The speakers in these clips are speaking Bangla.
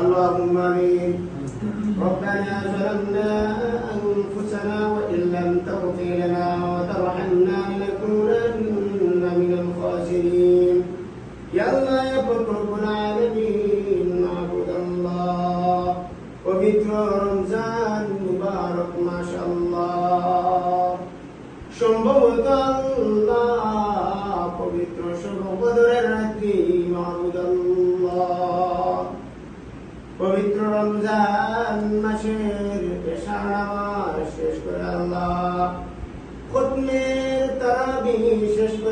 اللهم امين ربنا ظلمنا انفسنا وان لم تغفر لنا وترحمنا لنكونن من الخاسرين يا الله يا رب العالمين نعبد الله পবিত্র রমজান মুবারক মাশাআল্লাহ সম্ভবত আল্লাহ পবিত্র সর্বদরের রাত্রি মাহবুদ আল্লাহ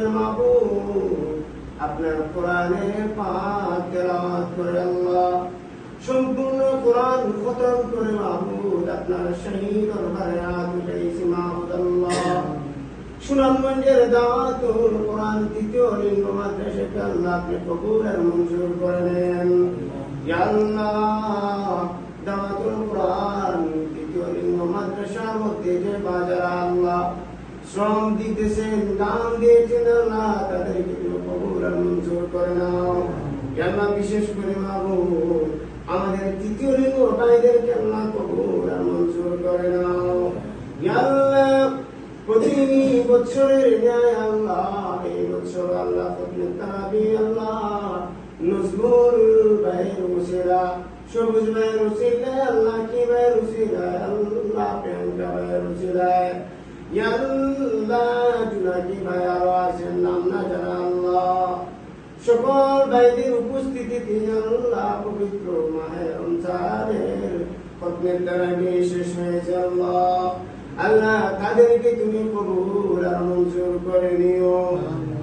মাহবুদ আপনার দাওয়াতুল কোরআন তৃতীয় লিঙ্গ মাদ্রাসার মধ্যে যে বাজার আল্লাহ শ্রম দিতেছেন দান দিয়েছেন আল্লাহ তাদেরকে তুমি কবুল আর মঞ্জুর করে নাও আল্লাহ বিশেষ করে মাহবুব আমাদের তৃতীয় লিঙ্গ ভাইদেরকে আল্লাহ কবুল আর মঞ্জুর করে নাও আল্লাহ প্রতি বছরের ন্যায় আল্লাহ, এই বছর আল্লাহ তারাবি আল্লাহ, নজরুল ভাইয়ের উসিলা সবুজ ভাইয়ের উসিলায় আল্লাহ কি ভাইয়ের উসিলায় আল্লাহ প্রিয়াঙ্কা ভাইয়ের উসিলায় ইয়া আল্লাহ জুনাকি ভাই আরও আছেন নাম না জানা আল্লাহ সকল ভাইদের উপস্থিতিতে আল্লাহ পবিত্র মাহে রমজানের খতমের দ্বারা শেষ হয়েছে আল্লাহ আল্লাহ তাদেরকে তুমি কবুল আর মঞ্জুর করে নিও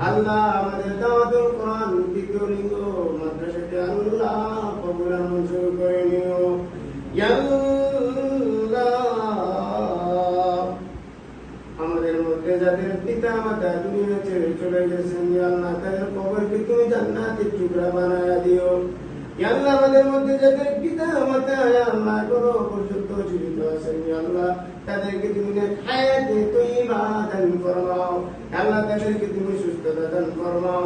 আল্লাহ আমাদের দাওয়াতুল কোরআন দ্বিতীয় লিঙ্গ মাদ্রাসাকে আল্লাহ কবুল আর মঞ্জুর করে নিও ইয়া যাদের পিতা, মাতা দুনিয়া ছেড়ে চলে গেছেন। আল্লাহ, তাদের কবরকে তুমি জান্নাতের টুকরা বানায়া দিও। আমাদের মধ্যে যাদের পিতা, মাতা আল্লাহ করো পর্যন্ত জীবিত আছেন। তাদেরকে তুমি হায়াতে তৈবা দান ফরমাও আল্লাহ, তাদেরকে তুমি সুস্থতা দান ফরমাও